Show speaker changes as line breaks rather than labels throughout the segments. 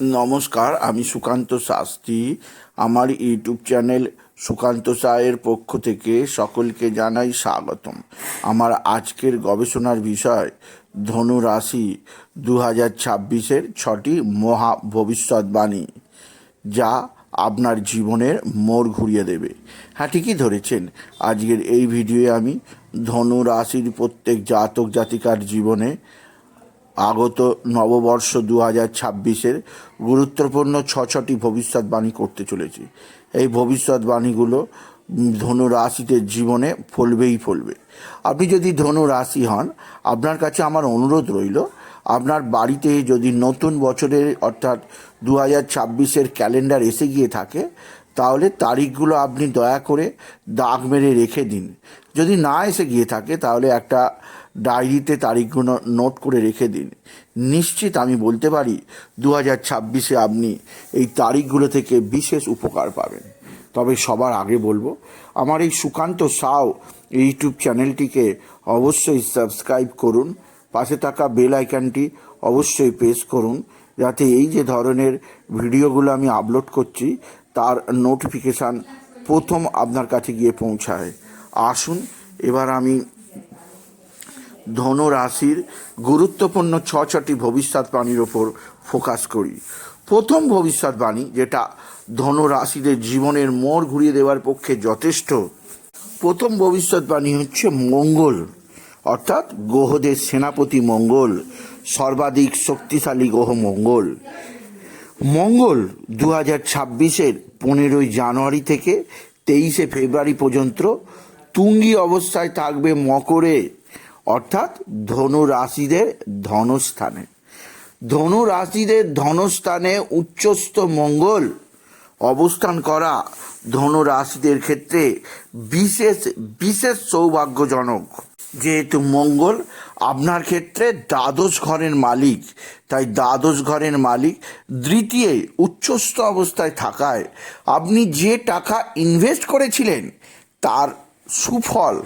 নমস্কার, আমি সুকান্ত শাস্ত্রী। আমার ইউটিউব চ্যানেল সুকান্ত সায়ের পক্ষ থেকে সকলকে জানাই স্বাগতম। আমার আজকের গবেষণার বিষয় ধনু রাশি দু হাজার ছাব্বিশের ছটি মহা ভবিষ্যৎবাণী, যা আপনার জীবনের মোড় ঘুরিয়ে দেবে। হ্যাঁ ঠিকই ধরেছেন। আজকের এই ভিডিওয়ে আমি ধনু রাশির প্রত্যেক জাতক জাতিকার জীবনে আগত নববর্ষ দু হাজার ছাব্বিশের গুরুত্বপূর্ণ ছ ছটি ভবিষ্যৎবাণী করতে চলেছি। এই ভবিষ্যৎবাণীগুলো ধনু রাশিতে জীবনে ফলবেই ফলবে। আপনি যদি ধনু রাশি হন, আপনার কাছে আমার অনুরোধ রইল, আপনার বাড়িতে যদি নতুন বছরের অর্থাৎ দু হাজার ছাব্বিশের ক্যালেন্ডার এসে গিয়ে থাকে, তাহলে তারিখগুলো আপনি দয়া করে দাগ মেরে রেখে দিন। যদি না এসে গিয়ে থাকে, তাহলে একটা ডায়েরিতে তারিখগুলো নোট করে রেখে দিন। নিশ্চিত আমি বলতে পারি দু হাজার ছাব্বিশে আপনি এই তারিখগুলো থেকে বিশেষ উপকার পাবেন। তবে সবার আগে বলব, আমার এই সুকান্ত সাও ইউটিউব চ্যানেলটিকে অবশ্যই সাবস্ক্রাইব করুন, পাশে থাকা বেল আইকনটি অবশ্যই প্রেস করুন, যাতে এই যে ধরনের ভিডিওগুলো আমি আপলোড করছি, তার নোটিফিকেশান প্রথম আপনার কাছে গিয়ে পৌঁছায়। আসুন, এবার আমি ধনু রাশির গুরুত্বপূর্ণ ছ ছটি ভবিষ্যৎবাণীর ওপর ফোকাস করি। প্রথম ভবিষ্যৎবাণী যেটা ধনু রাশিদের জীবনের মোড় ঘুরিয়ে দেওয়ার পক্ষে যথেষ্ট, প্রথম ভবিষ্যৎবাণী হচ্ছে মঙ্গল, অর্থাৎ গ্রহদের সেনাপতি মঙ্গল, সর্বাধিক শক্তিশালী গ্রহ মঙ্গল। মঙ্গল দু হাজার ছাব্বিশের পনেরোই জানুয়ারি থেকে তেইশে ফেব্রুয়ারি পর্যন্ত তুঙ্গি অবস্থায় থাকবে মকরে অর্থাৎ ধনু রাশিদের ধনস্থানে। ধনু রাশিদের ধনস্থানে উচ্চস্থ মঙ্গল অবস্থান করা ধনু রাশিদের ক্ষেত্রে বিশেষ বিশেষ সৌভাগ্যজনক। যেহেতু মঙ্গল আপনার ক্ষেত্রে দ্বাদশ ঘরের মালিক, তাই দ্বাদশ ঘরের মালিক দ্বিতীয় উচ্চস্থ অবস্থায় থাকায় আপনি যে টাকা ইনভেস্ট করেছিলেন, তার সুফল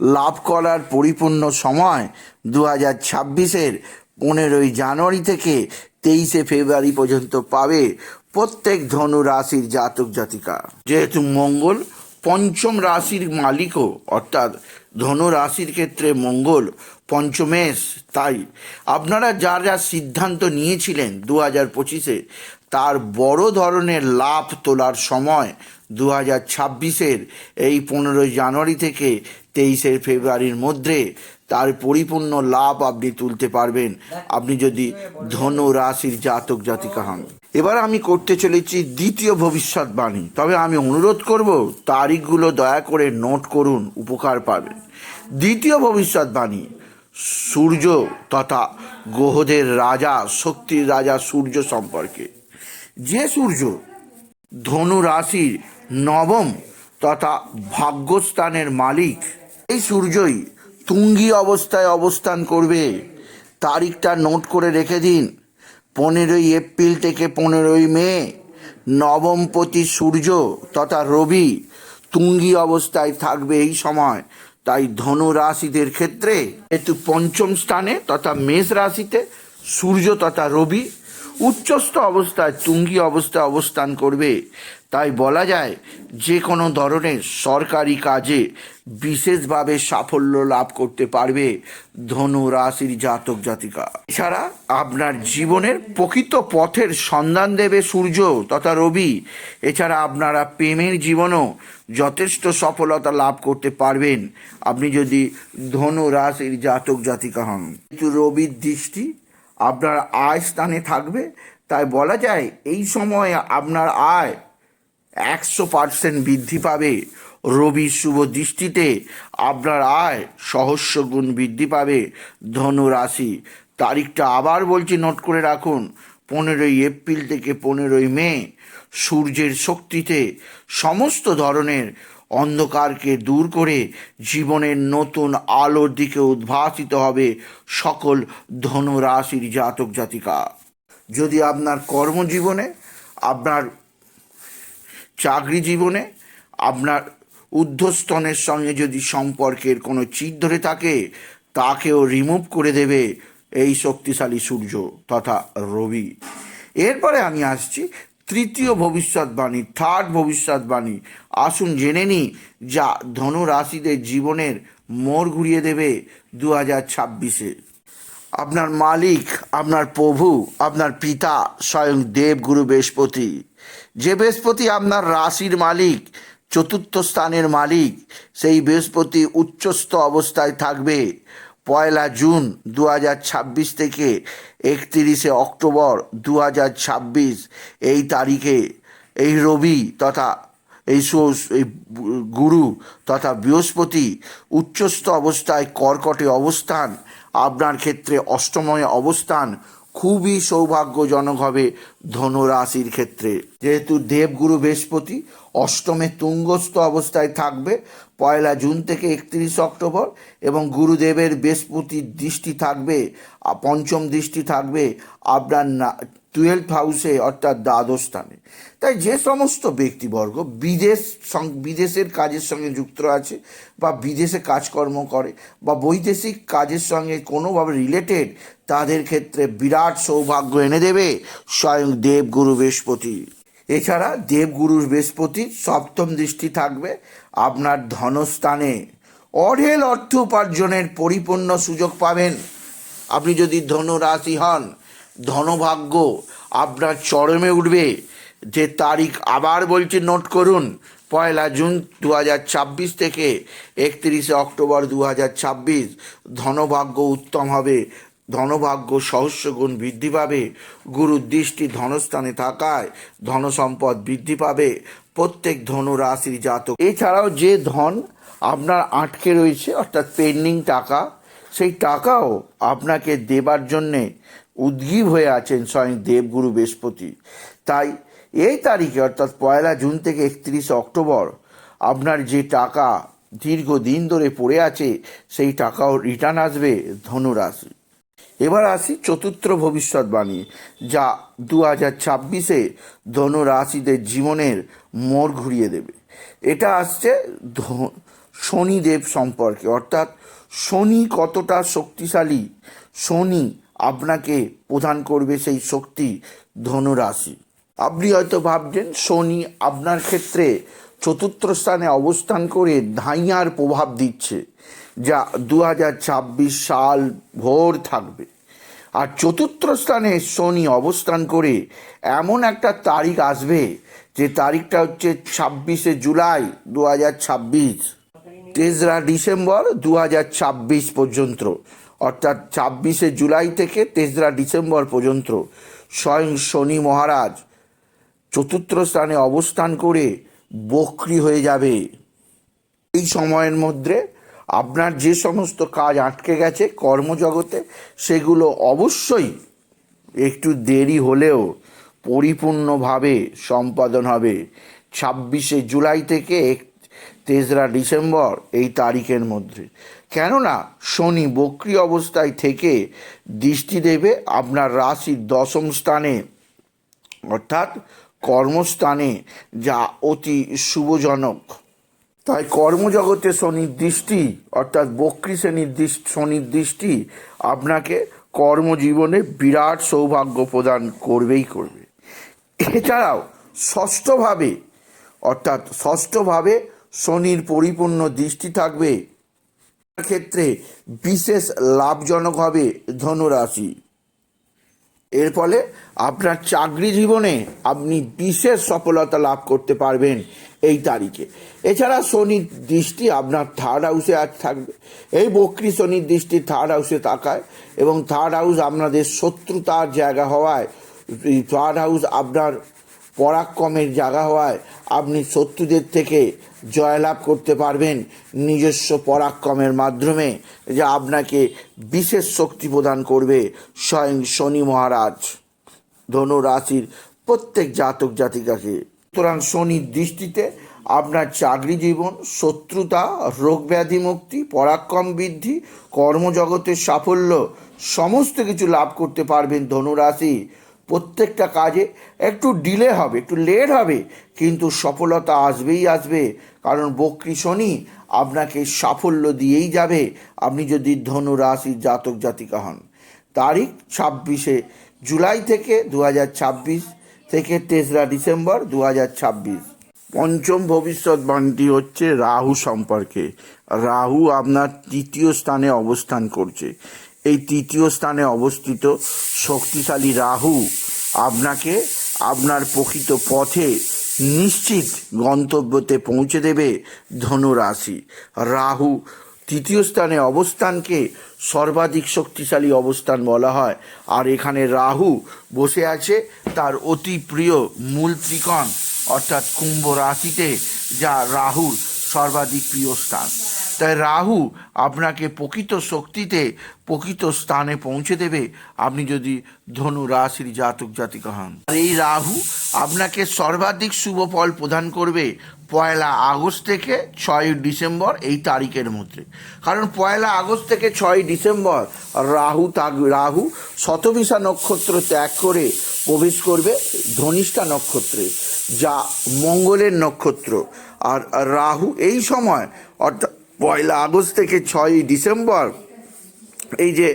লাভ করার পরিপূর্ণ সময় দু হাজার ছাব্বিশের পনেরোই জানুয়ারি থেকে তেইশে ফেব্রুয়ারি পর্যন্ত পাবে প্রত্যেক ধনু রাশির জাতক জাতিকা। যেহেতু মঙ্গল পঞ্চম রাশির মালিকও, অর্থাৎ ধনু রাশির ক্ষেত্রে মঙ্গল পঞ্চমেশ, তাই আপনারা যা যা সিদ্ধান্ত নিয়েছিলেন দু হাজার পঁচিশে, তার বড় ধরনের লাভ তোলার সময় দু হাজার ছাব্বিশের এই পনেরোই জানুয়ারি থেকে তেইশে ফেব্রুয়ারির মধ্যে তার পরিপূর্ণ লাভ আপনি তুলতে পারবেন। আপনি যদি ধনু রাশির জাতক জাতিকা হন। এবার আমি করতে চলেছি দ্বিতীয় ভবিষ্যৎবাণী। তবে আমি অনুরোধ করব, তারিখগুলো দয়া করে নোট করুন, উপকার পাবেন। দ্বিতীয় ভবিষ্যৎবাণী, সূর্য তথা গ্রহদের রাজা, শক্তির রাজা সূর্য সম্পর্কে। যে সূর্য ধনু রাশির নবম তথা ভাগ্যস্থানের মালিক এই সূর্যই তুঙ্গি অবস্থায় অবস্থান করবে। তারিখটা নোট করে রেখে দিন। পনেরোই এপ্রিল থেকে পনেরোই মে নবমপতি সূর্য তথা রবি তুঙ্গি অবস্থায় থাকবে এই সময়। তাই ধনু রাশিদের ক্ষেত্রে যেহেতু পঞ্চম স্থানে তথা মেষ রাশিতে সূর্য তথা রবি উচ্চস্থ অবস্থায় তুঙ্গি অবস্থায় অবস্থান করবে। তাই বলা যায় যে কোনো ধরনের সরকারি কাজে বিশেষভাবে সাফল্য লাভ করতে পারবে ধনু রাশির জাতক জাতিকা। এছাড়া আপনার জীবনের প্রকৃত পথের সন্ধান দেবে সূর্য তথা রবি। এছাড়া আপনারা প্রেমের জীবনও যথেষ্ট সফলতা লাভ করতে পারবেন। আপনি যদি ধনু রাশির জাতক জাতিকা হন কিন্তু রবির দৃষ্টি আপনার আয় স্থানে থাকবে। তাই বলা যায় এই সময় আপনার আয় একশো পার্সেন্ট বৃদ্ধি পাবে। রবি শুভ দৃষ্টিতে আপনার আয় সহস্র গুণ বৃদ্ধি পাবে ধনু রাশি তারিখটা আবার বলছি নোট করে রাখুন, পনেরোই এপ্রিল থেকে পনেরোই মে। সূর্যের শক্তিতে সমস্ত ধরনের অন্ধকারকে দূর করে জীবনের নতুন আলোর দিকে উদ্ভাসিত হবে সকল ধনুরাশির জাতক জাতিকা। যদি আপনার কর্মজীবনে আপনার চাকরি জীবনে আপনার ঊর্ধ্বস্তনের সঙ্গে যদি সম্পর্কের কোনো চিট ধরে থাকে, তাকেও রিমুভ করে দেবে এই শক্তিশালী সূর্য তথা রবি। এরপরে আমি আসছি তৃতীয় ভবিষ্যৎবাণী থার্ড ভবিষ্যৎবাণী। আসুন জেনে নিই যা ধনু রাশিদের জীবনের মোড় ঘুরিয়ে দেবে দু হাজার ছাব্বিশে। আপনার মালিক, আপনার প্রভু, আপনার পিতা স্বয়ং দেবগুরু বৃহস্পতি। যে বৃহস্পতি আপনার রাশির মালিক, চতুর্থ স্থানের মালিক, সেই বৃহস্পতি উচ্চস্থ অবস্থায় থাকবে। পয়লা জুন দু হাজার ছাব্বিশ থেকে একত্রিশে অক্টোবর দু হাজার ছাব্বিশ, এই তারিখে এই রবি তথা এই এই গুরু তথা বৃহস্পতি উচ্চস্থ অবস্থায় কর্কটে অবস্থান আপনার ক্ষেত্রে অষ্টময় অবস্থান খুবই সৌভাগ্যজনক হবে ধনুরাশির ক্ষেত্রে। যেহেতু দেবগুরু বৃহস্পতি অষ্টমে তুঙ্গস্থ অবস্থায় থাকবে, পয়লা জুন থেকে একত্রিশ অক্টোবর এবং গুরুদেবের বৃহস্পতির দৃষ্টি থাকবে পঞ্চম দৃষ্টি থাকবে আপনার টুয়েলভ হাউসে অর্থাৎ দ্বাদশ স্থানে। তাই যে সমস্ত ব্যক্তিবর্গ বিদেশ বিদেশের কাজের সঙ্গে যুক্ত আছে বা বিদেশে কাজকর্ম করে বা বৈদেশিক কাজের সঙ্গে কোনোভাবে রিলেটেড তাদের ক্ষেত্রে বিরাট সৌভাগ্য এনে দেবে স্বয়ং দেবগুরু বৃহস্পতি। এছাড়া দেবগুরুর বৃহস্পতি সপ্তম দৃষ্টি থাকবে আপনার ধনস্থানে। অঢেল অর্থ উপার্জনের পরিপূর্ণ সুযোগ পাবেন। আপনি যদি ধনু রাশি হন ধনভাগ্য আপনার চরমে উঠবে। যে তারিখ আবার বলছি নোট করুন, পয়লা জুন দু হাজার ছাব্বিশ থেকে একত্রিশে অক্টোবর দু হাজার ছাব্বিশ। ধনভাগ্য উত্তম হবে, ধনভাগ্য সহস্রগুণ বৃদ্ধি পাবে গুরুর দৃষ্টি ধনস্থানে থাকায় ধনসম্পদ বৃদ্ধি পাবে, প্রত্যেক ধনু রাশির জাতক। এছাড়াও যে ধন আপনার আটকে রয়েছে, অর্থাৎ পেন্ডিং টাকা, সেই টাকাও আপনাকে দেবার জন্যে উদ্গীব হয়ে আছেন স্বয়ং দেবগুরু বৃহস্পতি। তাই এই তারিখে, অর্থাৎ পয়লা জুন থেকে একত্রিশে অক্টোবর, আপনার যে টাকা দীর্ঘদিন ধরে পড়ে আছে, সেই টাকাও রিটার্ন আসবে ধনুরাশি। এবার আসি চতুর্থ ভবিষ্যৎবাণী যা দু হাজার ছাব্বিশে ধনুরাশিদের জীবনের মোড় ঘুরিয়ে দেবে। এটা আসছে শনিদেব সম্পর্কে, অর্থাৎ শনি কতটা শক্তিশালী, শনি আপনাকে প্রদান করবে সেই শক্তি ধনুরাশি। আপনি হয়তো ভাবছেন, শনি আপনার ক্ষেত্রে চতুর্থ স্থানে অবস্থান করে ধাইয়ার প্রভাব দিচ্ছে, যা দু হাজার ছাব্বিশ সাল ভোর থাকবে। আর চতুর্থ স্থানে শনি অবস্থান করে এমন একটা তারিখ আসবে, যে তারিখটা হচ্ছে ছাব্বিশে জুলাই দু হাজার ছাব্বিশ। তেসরা ডিসেম্বর দু হাজার ছাব্বিশ পর্যন্ত। অর্থাৎ ছাব্বিশে জুলাই থেকে তেসরা ডিসেম্বর পর্যন্ত স্বয়ং শনি মহারাজ চতুর্থ স্থানে অবস্থান করে বক্রি হয়ে যাবে। এই সময়ের মধ্যে আপনার যে সমস্ত কাজ আটকে গেছে কর্মজগতে, সেগুলো অবশ্যই একটু দেরি হলেও পরিপূর্ণভাবে সম্পাদন হবে। ছাব্বিশে জুলাই থেকে তেসরা ডিসেম্বর এই তারিখের মধ্যে। কেননা শনি বক্রি অবস্থায় থেকে দৃষ্টি দেবে আপনার রাশির দশম স্থানে, অর্থাৎ কর্মস্থানে, যা অতি শুভজনক। তাই কর্মজগতে শনির দৃষ্টি, অর্থাৎ বক্রি শ্রেণির দৃষ্টি শনির দৃষ্টি আপনাকে কর্মজীবনে বিরাট সৌভাগ্য প্রদান করবেই করবে। এছাড়াও ষষ্ঠভাবে, অর্থাৎ ষষ্ঠভাবে শনির পরিপূর্ণ দৃষ্টি থাকবে ক্ষেত্রে বিশেষ লাভজনক হবে ধনুরাশি। এর ফলে আপনার চাকরি জীবনে আপনি বিশেষ সফলতা লাভ করতে পারবেন এই তারিখে। এছাড়া শনির দৃষ্টি আপনার থার্ড হাউসে আজ থাকবে। এই বক্রি শনির দৃষ্টি থার্ড হাউসে তাকায় এবং থার্ড হাউস আপনাদের শত্রুতার জায়গা হওয়ায় থার্ড হাউস আপনার পরাক্রমের জায়গা হওয়ায় আপনি শত্রুদের থেকে জয়লাভ করতে পারবেন নিজস্ব পরাক্রমের মাধ্যমে, যা আপনাকে বিশেষ শক্তি প্রদান করবে স্বয়ং শনি মহারাজ। ধনু রাশির প্রত্যেক জাতক জাতিকাকে। সুতরাং শনির দৃষ্টিতে আপনার চাকরি জীবন, শত্রুতা, রোগ ব্যাধি মুক্তি, পরাক্রম বৃদ্ধি, কর্মজগতের সাফল্য, সমস্ত কিছু লাভ করতে পারবেন ধনুরাশি প্রত্যেকটা কাজে একটু ডিলে হবে, একটু লেট হবে, কিন্তু সফলতা আসবেই আসবে। কারণ বক্রি শনি আপনাকে সাফল্য দিয়েই যাবে, আপনি যদি ধনু রাশির জাতক জাতিকা হন। তারিখ ছাব্বিশে জুলাই থেকে দু হাজার ছাব্বিশ থেকে তেসরা ডিসেম্বর দু পঞ্চম ভবিষ্যৎবাণীটি হচ্ছে রাহু সম্পর্কে। রাহু আপনার তৃতীয় স্থানে অবস্থান করছে। এই তৃতীয় স্থানে অবস্থিত শক্তিশালী রাহু আপনাকে আপনার প্রকৃত পথে নিশ্চিত গন্তব্যতে পৌঁছে দেবে ধনুরাশি। রাহু তৃতীয় স্থানে অবস্থানকে সর্বাধিক শক্তিশালী অবস্থান বলা হয়। আর এখানে রাহু বসে আছে তার অতি প্রিয় মূল ত্রিকোণ, অর্থাৎ কুম্ভ রাশিতে, যা রাহুর সর্বাধিক প্রিয় স্থান। তাই রাহু আপনাকে প্রকৃত শক্তিতে, প্রকৃত স্থানে পৌঁছে দেবে। আপনি যদি ধনু রাশির জাতক, জাতিকা হন। আর এই রাহু আপনাকে সর্বাধিক শুভ ফল প্রদান করবে পয়লা আগস্ট থেকে ছয় ডিসেম্বর এই তারিখের মধ্যে। কারণ পয়লা আগস্ট থেকে ছয় ডিসেম্বর রাহু তাগ, রাহু শতবিশা নক্ষত্র ত্যাগ করে প্রবেশ করবে ধনিষ্ঠা নক্ষত্রে, যা মঙ্গলের নক্ষত্র। আর রাহু এই সময় অর্থাৎ পয়লা আগস্ট থেকে ছয়ই ডিসেম্বর। এই যে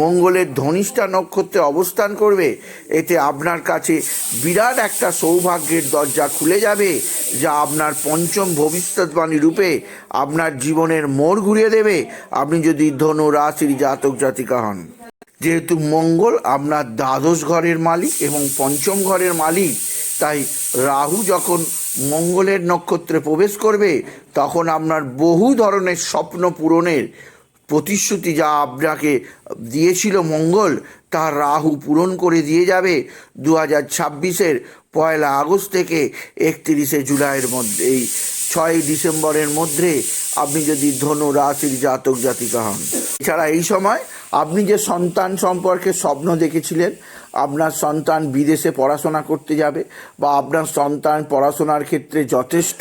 মঙ্গলের ধনিষ্ঠা নক্ষত্রে অবস্থান করবে, এতে আপনার কাছে বিরাট একটা সৌভাগ্যের দরজা খুলে যাবে, যা আপনার পঞ্চম ভবিষ্যৎবাণী রূপে আপনার জীবনের মোড় ঘুরিয়ে দেবে। আপনি যদি ধনু রাশির জাতক জাতিকা হন, যেহেতু মঙ্গল আপনার দ্বাদশ ঘরের মালিক এবং পঞ্চম ঘরের মালিক, তাই রাহু যখন মঙ্গলের নক্ষত্রে প্রবেশ করবে, তখন আপনার বহু ধরনের স্বপ্ন পূরণের প্রতিশ্রুতি যা আপনাকে দিয়েছিল মঙ্গল, তা রাহু পূরণ করে দিয়ে যাবে দু হাজার ছাব্বিশের পয়লা আগস্ট থেকে একত্রিশে জুলাইয়ের মধ্যে এই ছয় ডিসেম্বরের মধ্যে আপনি যদি ধনু রাশির জাতক জাতিকা হন। এছাড়া এই সময় আপনি যে সন্তান সম্পর্কে স্বপ্ন দেখেছিলেন, আপনার সন্তান বিদেশে পড়াশোনা করতে যাবে বা আপনার সন্তান পড়াশোনার ক্ষেত্রে যথেষ্ট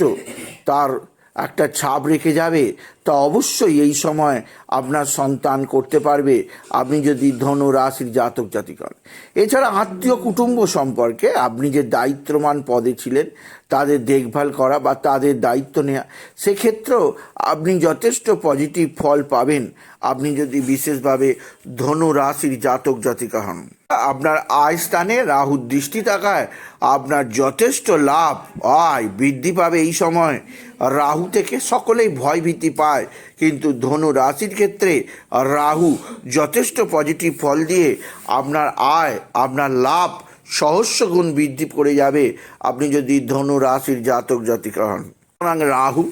তার একটা ছাপ রেখে যাবে, তা অবশ্যই এই সময় আপনার সন্তান করতে পারবে। আপনি যদি ধনু রাশির জাতক জাতিক হন এছাড়া আত্মীয় কুটুম্ব সম্পর্কে আপনি যে দায়িত্বমান পদে ছিলেন, তাদের দেখভাল করা বা তাদের দায়িত্ব নেওয়া সেক্ষেত্রেও আপনি যথেষ্ট পজিটিভ ফল পাবেন। আপনি যদি বিশেষভাবে ধনু রাশির জাতক জাতিকা হন। আপনার আয় স্থানে রাহুর দৃষ্টি থাকায় আপনার যথেষ্ট লাভ, আয় বৃদ্ধি পাবে এই সময়। রাহু থেকে সকলেই ভয়ভীতি পায়, কিন্তু ধনু রাশির ক্ষেত্রে রাহু যথেষ্ট পজিটিভ ফল দিয়ে আপনার আয়, আপনার লাভ সহস্র গুণ বৃদ্ধি করে যাবে। আপনি যদি ধনু রাশির জাতক জাতিকা হন। সুতরাং রাহু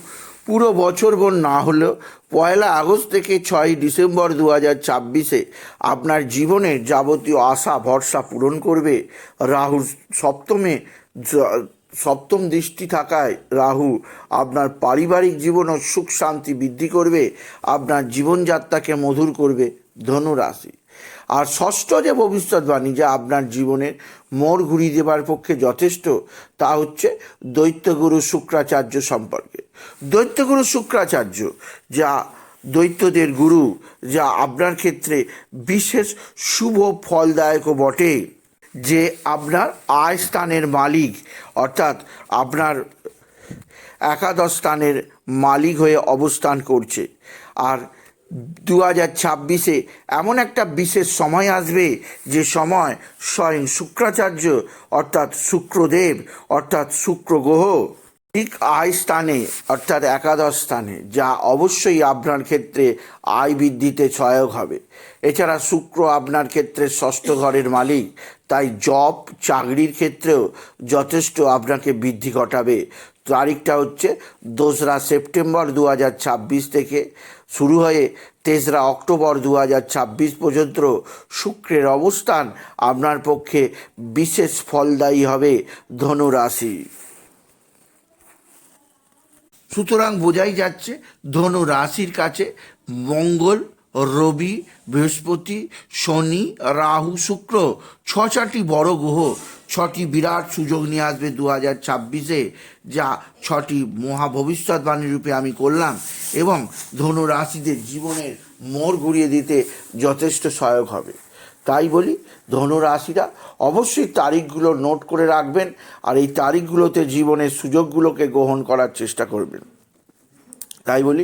পুরো বছর বোন না হলেও পয়লা আগস্ট থেকে ছয় ডিসেম্বর দু হাজার ছাব্বিশে আপনার জীবনের যাবতীয় আশা, ভরসা পূরণ করবে রাহুর সপ্তমে সপ্তম দৃষ্টি থাকায় রাহু আপনার পারিবারিক জীবন ও সুখ শান্তি বৃদ্ধি করবে, আপনার জীবনযাত্রাকে মধুর করবে ধনু রাশি আর ষষ্ঠ যে ভবিষ্যৎবাণী যা আপনার জীবনের মোড় ঘুরিয়ে দেবার পক্ষে যথেষ্ট, তা হচ্ছে দৈত্যগুরু শুক্রাচার্য সম্পর্কে। দৈত্যগুরু শুক্রাচার্য যা দৈত্যদের গুরু, যা আপনার ক্ষেত্রে বিশেষ শুভ ফলদায়কও বটে। যে আপনার আয় স্থানের মালিক, অর্থাৎ আপনার একাদশ স্থানের মালিক হয়ে অবস্থান করছে। আর দু হাজার ছাব্বিশে এমন একটা বিশেষ সময় আসবে যে সময় স্বয়ং শুক্রাচার্য অর্থাৎ শুক্রদেব অর্থাৎ শুক্র গ্রহ ঠিক আয় স্থানে অর্থাৎ একাদশ স্থানে, যা অবশ্যই আপনার ক্ষেত্রে আয় বৃদ্ধিতে সহায়ক হবে। এছাড়া শুক্র আপনার ক্ষেত্রে ষষ্ঠ ঘরের মালিক, তাই জব, চাকরির ক্ষেত্রেও যথেষ্ট আপনাকে বৃদ্ধি ঘটাবে। তারিখটা হচ্ছে দোসরা সেপ্টেম্বর দু হাজার ছাব্বিশ থেকে শুরু হয়ে তেসরা অক্টোবর দু হাজার ছাব্বিশ পর্যন্ত শুক্রের অবস্থান আপনার পক্ষে বিশেষ ফলদায়ী হবে ধনুরাশি। সুতরাং বোঝাই যাচ্ছে ধনু রাশির কাছে মঙ্গল রবি, বৃহস্পতি, শনি, রাহু, শুক্র ছ চারটি বড় গ্রহ, ছটি বিরাট সুযোগ নিয়ে আসবে দু হাজার ছাব্বিশে, যা ছটি মহা ভবিষ্যৎবাণী রূপে আমি করলাম এবং ধনু রাশিদের জীবনের মোড় ঘুরিয়ে দিতে যথেষ্ট সহায়ক হবে। তাই বলি ধনু রাশিরা অবশ্যই তারিখগুলো নোট করে রাখবেন আর এই তারিখগুলোতে জীবনের সুযোগগুলোকে গ্রহণ করার চেষ্টা করবেন। তাই বলি